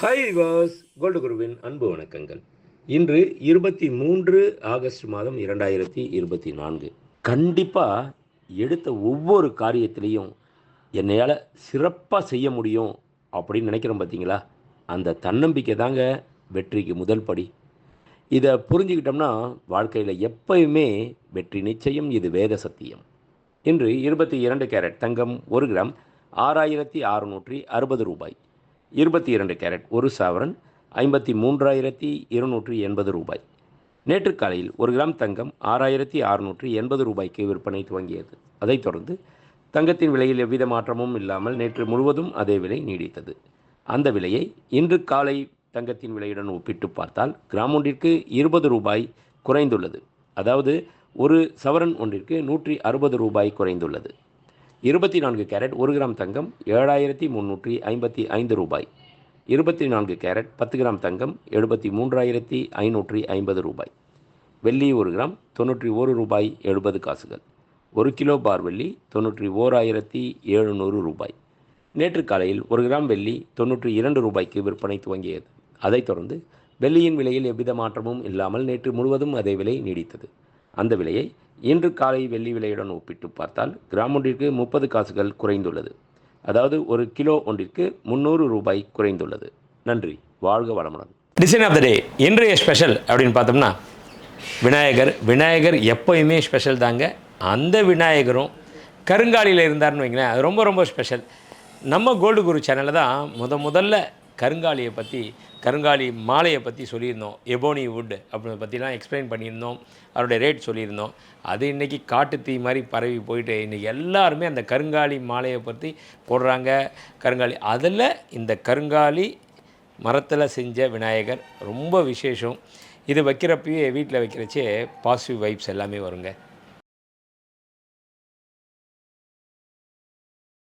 Hi was gold குருவின் அன்பு வணக்கங்கள். இன்று இருபத்தி மூன்று ஆகஸ்ட் மாதம் இரண்டாயிரத்தி இருபத்தி நான்கு. கண்டிப்பாக எடுத்த ஒவ்வொரு காரியத்திலையும் என்னையால் சிறப்பாக செய்ய முடியும் அப்படின்னு நினைக்கிறோம் பார்த்தீங்களா அந்த தன்னம்பிக்கை தாங்க வெற்றிக்கு முதல் படி. இதை புரிஞ்சுக்கிட்டோம்னா வாழ்க்கையில் எப்பயுமே வெற்றி நிச்சயம் இது வேத சத்தியம். இன்று இருபத்தி இரண்டு கேரட் தங்கம் ஒரு கிராம் ஆறாயிரத்தி அறுநூற்றி அறுபது ரூபாய். இருபத்தி இரண்டு கேரட் ஒரு சவரன் ஐம்பத்தி மூன்றாயிரத்தி இருநூற்றி எண்பது ரூபாய். நேற்று காலையில் ஒரு கிராம் தங்கம் ஆறாயிரத்தி அறுநூற்றி எண்பது ரூபாய்க்கு விற்பனை துவங்கியது. அதைத் தொடர்ந்து தங்கத்தின் விலையில் எவ்வித மாற்றமும் இல்லாமல் நேற்று முழுவதும் அதே விலை நீடித்தது. அந்த விலையை இன்று காலை தங்கத்தின் விலையுடன் ஒப்பிட்டு பார்த்தால் கிராம் ஒன்றிற்கு இருபது ரூபாய் குறைந்துள்ளது. அதாவது ஒரு சவரன் ஒன்றிற்கு நூற்றி அறுபது ரூபாய் குறைந்துள்ளது. இருபத்தி நான்கு கேரட் ஒரு கிராம் தங்கம் ஏழாயிரத்தி முந்நூற்றி ஐம்பத்தி ஐந்து ரூபாய். இருபத்தி நான்கு கேரட் பத்து கிராம் தங்கம் எழுபத்தி மூன்றாயிரத்தி ஐநூற்றி ஐம்பது ரூபாய். வெள்ளி ஒரு கிராம் தொண்ணூற்றி ஒரு ரூபாய் எழுபது காசுகள். ஒரு கிலோ பார் வெள்ளி தொண்ணூற்றி ஓராயிரத்தி எழுநூறு ரூபாய். நேற்று காலையில் ஒரு கிராம் வெள்ளி தொண்ணூற்றி இரண்டு ரூபாய்க்கு விற்பனை துவங்கியது. அதைத் தொடர்ந்து வெள்ளியின் விலையில் எவ்வித மாற்றமும் இல்லாமல் நேற்று முழுவதும் அதே விலை நீடித்தது. அந்த விலையை இன்று காலை வெள்ளி விலையுடன் ஒப்பிட்டு பார்த்தால் கிராம் ஒன்றிற்கு முப்பது காசுகள் குறைந்துள்ளது. அதாவது ஒரு கிலோ ஒன்றிற்கு முந்நூறு ரூபாய் குறைந்துள்ளது. நன்றி. வாழ்க வளமுடன். டிசைன் ஆஃப் த டே இன்றைய ஸ்பெஷல் அப்படின்னு பார்த்தோம்னா விநாயகர் விநாயகர் எப்போயுமே ஸ்பெஷல் தாங்க. அந்த விநாயகரும் கருங்காலியில் இருந்தார்னு வைங்களேன் அது ரொம்ப ரொம்ப ஸ்பெஷல் நம்ம கோல்டு குரு சேனலில் தான் முத முதல்ல கருங்காலியை பற்றி கருங்காலி மாலையை பற்றி சொல்லியிருந்தோம். எபோனி வுட் அப்படின்னு பற்றிலாம் எக்ஸ்பிளைன் பண்ணியிருந்தோம். அதோடைய ரேட் சொல்லியிருந்தோம். அது இன்றைக்கி தீ மாதிரி பரவி போயிட்டு இன்றைக்கி எல்லாருமே அந்த கருங்காலி மாலையை பற்றி போடுறாங்க. கருங்காலி அதில் இந்த கருங்காலி மரத்தில் செஞ்ச விநாயகர் ரொம்ப விசேஷம். இது வைக்கிறப்பயே வீட்டில் வைக்கிறச்சே பாசிட்டிவ் வைப்ஸ் எல்லாமே வருங்க.